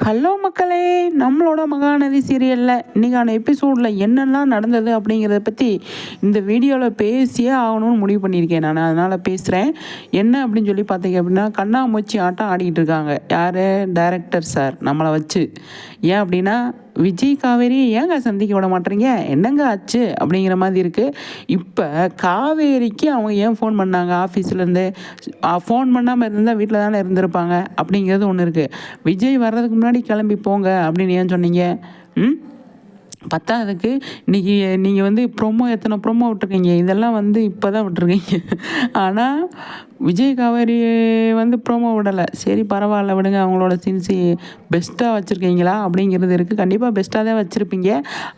Hello மக்களே நம்மளோட மகாநதி சீரியலில் இன்றைக்கான எபிசோடில் என்னெல்லாம் நடந்தது அப்படிங்கிறத பற்றி இந்த வீடியோவில் பேசியே ஆகணும்னு முடிவு பண்ணியிருக்கேன் நான். அதனால் பேசுகிறேன் என்ன அப்படின்னு சொல்லி பார்த்தீங்க அப்படின்னா கண்ணாமூச்சி ஆட்டம் ஆடிக்கிட்டு இருக்காங்க. யார்? டைரக்டர் சார் நம்மளை வச்சு. ஏன் அப்படின்னா விஜய் காவேரி ஏங்க சந்திக்க விட மாட்டேறீங்க என்னங்க ஆச்சு? அப்படிங்கிற மாதிரி இருக்குது இப்போ காவேரிக்கு அவங்க ஏன் ஃபோன் பண்ணாங்க? ஆஃபீஸ்லேருந்து ஃபோன் பண்ணாமல் இருந்தால் வீட்டில் தானே இருந்திருப்பாங்க? அப்படிங்கிறது ஒன்று இருக்குது விஜய் வர்றதுக்கு முன்னாடி கிளம்பி போங்க அப்படின்னு ஏன் சொன்னீங்க? ம்? பத்தாவதுக்கு இன்றைக்கி நீங்கள் வந்து ப்ரொமோ எத்தனை ப்ரொமோ விட்ருக்கீங்க இதெல்லாம் வந்து இப்போ தான் விட்டுருக்கீங்க. ஆனால் விஜய் காவேரி வந்து ப்ரோமோ விடலை. சரி பரவாயில்ல விடுங்க அவங்களோட சீன்ஸு பெஸ்ட்டாக வச்சுருக்கீங்களா? அப்படிங்கிறது இருக்குது கண்டிப்பாக பெஸ்ட்டாக தான் வச்சுருப்பீங்க.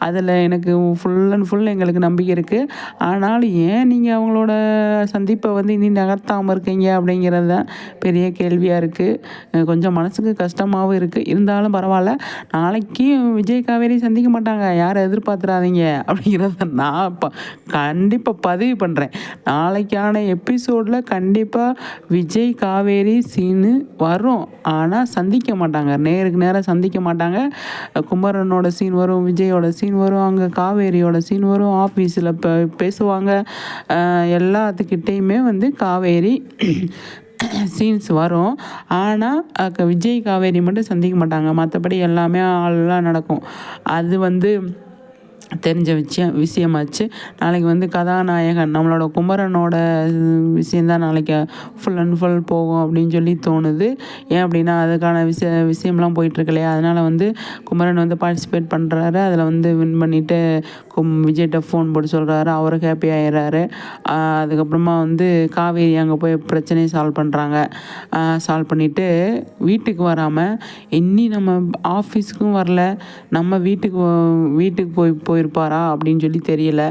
அதில் எனக்கு ஃபுல் அண்ட் ஃபுல் எங்களுக்கு நம்பிக்கை இருக்குது ஆனாலும் ஏன் நீங்கள் அவங்களோட சந்திப்பை வந்து இனி நகர்த்தாமல் இருக்கீங்க அப்படிங்கிறது தான் பெரிய கேள்வியாக இருக்குது கொஞ்சம் மனசுக்கு கஷ்டமாகவும் இருக்குது இருந்தாலும் பரவாயில்ல. நாளைக்கு விஜய் காவேரி சந்திக்க மாட்டாங்க. யாரும் எதிர்பார்த்துறாதீங்க அப்படிங்கிறத நான் இப்போ கண்டிப்பாக பதிவு பண்ணுறேன் நாளைக்கான எபிசோடில் கண்டிப்பாக கண்டிப்பாக விஜய் காவேரி சீனு வரும் ஆனால் சந்திக்க மாட்டாங்க. நேருக்கு நேராக சந்திக்க மாட்டாங்க. குமரனோட சீன் வரும் விஜயோட சீன் வரும் அங்கே காவேரியோட சீன் வரும் ஆஃபீஸில் பேசுவாங்க. எல்லாத்துக்கிட்டேயுமே வந்து காவேரி சீன்ஸ் வரும். ஆனால் விஜய் காவேரி மட்டும் சந்திக்க மாட்டாங்க. மற்றபடி எல்லாமே ஆளெல்லாம் நடக்கும். அது வந்து தெரிஞ்ச விஷயம் விஷயமாச்சு. நாளைக்கு வந்து கதாநாயகன் நம்மளோட குமரனோட விஷயந்தான் நாளைக்கு ஃபுல் அண்ட் ஃபுல் போகும் அப்படின்னு சொல்லி தோணுது. ஏன் அப்படின்னா அதுக்கான விஷய விஷயம்லாம் போயிட்டுருக்கு இல்லையா அதனால் வந்து குமரன் வந்து பார்ட்டிசிபேட் பண்ணுறாரு அதில் வந்து வின் பண்ணிவிட்டு கும் விஜய்கிட்ட ஃபோன் போட்டு சொல்கிறாரு அவரும் ஹாப்பி ஆயிடுறாரு. அதுக்கப்புறமா வந்து காவேரி அங்கே போய் பிரச்சனையை சால்வ் பண்ணுறாங்க சால்வ் பண்ணிவிட்டு வீட்டுக்கு வராமல் இன்னி நம்ம ஆஃபீஸுக்கும் வரல. நம்ம வீட்டுக்கு வீட்டுக்கு போய் போய் போயிருப்பாரா அப்படின்னு சொல்லி தெரியல.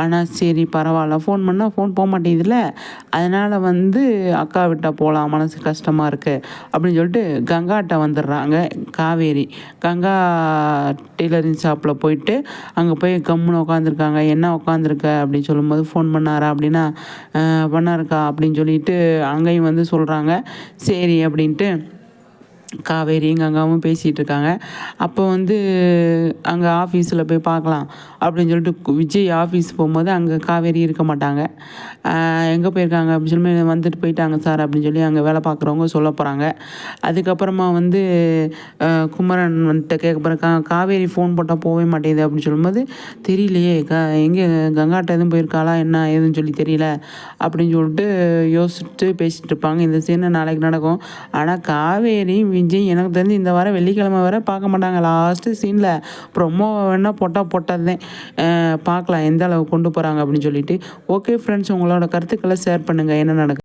ஆனால் சரி பரவாயில்ல. ஃபோன் பண்ணால் ஃபோன் போக மாட்டேங்குதுல்ல. அதனால் வந்து அக்கா விட்டால் போகலாம் மனசு கஷ்டமாக இருக்குது அப்படின்னு சொல்லிட்டு கங்காட்ட வந்துடுறாங்க காவேரி. கங்கா டெய்லரிங் ஷாப்பில் போயிட்டு அங்கே போய் கம்முன்னு உட்காந்துருக்காங்க என்ன உட்காந்துருக்க அப்படின்னு சொல்லும்போது ஃபோன் பண்ணாரா அப்படின்னா பண்ணாருக்கா? அப்படின்னு சொல்லிட்டு அங்கேயும் வந்து சொல்கிறாங்க சரி அப்படின்ட்டு காவேரியும் கங்காவும் பேசிகிட்டு இருக்காங்க அப்போ வந்து அங்கே ஆஃபீஸில் போய் பார்க்கலாம் அப்படின்னு சொல்லிட்டு விஜய் ஆஃபீஸ் போகும்போது அங்கே காவேரி இருக்க மாட்டாங்க. எங்கே போயிருக்காங்க அப்படின்னு சொல்லி வந்துட்டு போயிட்டாங்க சார் அப்படின்னு சொல்லி அங்கே வேலை பார்க்குறவங்க சொல்ல போகிறாங்க அதுக்கப்புறமா வந்து குமரன் வந்துட்டு கேட்க போகிறாங்க காவேரி ஃபோன் போட்டால் போகவே மாட்டேங்குது அப்படின்னு சொல்லும்போது தெரியலையே க எங்கே கங்காட்ட எதுவும் போயிருக்காளா என்ன ஏதுன்னு சொல்லி தெரியல அப்படின்னு சொல்லிட்டு யோசிச்சுட்டு பேசிகிட்டு இருப்பாங்க இந்த சீனை நாளைக்கு நடக்கும். ஆனால் காவேரி விஜய் எனக்கு தெரிஞ்சு இந்த வாரம் வெள்ளிக்கிழமை வர பார்க்க மாட்டாங்க. லாஸ்ட்டு சீனில் ப்ரொமோ வேணால் போட்டால் போட்டதுதான். பார்க்கலாம் எந்த அளவு கொண்டு போகிறாங்க அப்படின்னு சொல்லிட்டு. ஓகே ஃப்ரெண்ட்ஸ் உங்களோட கருத்துக்களை ஷேர் பண்ணுங்கள் என்ன நடக்குது?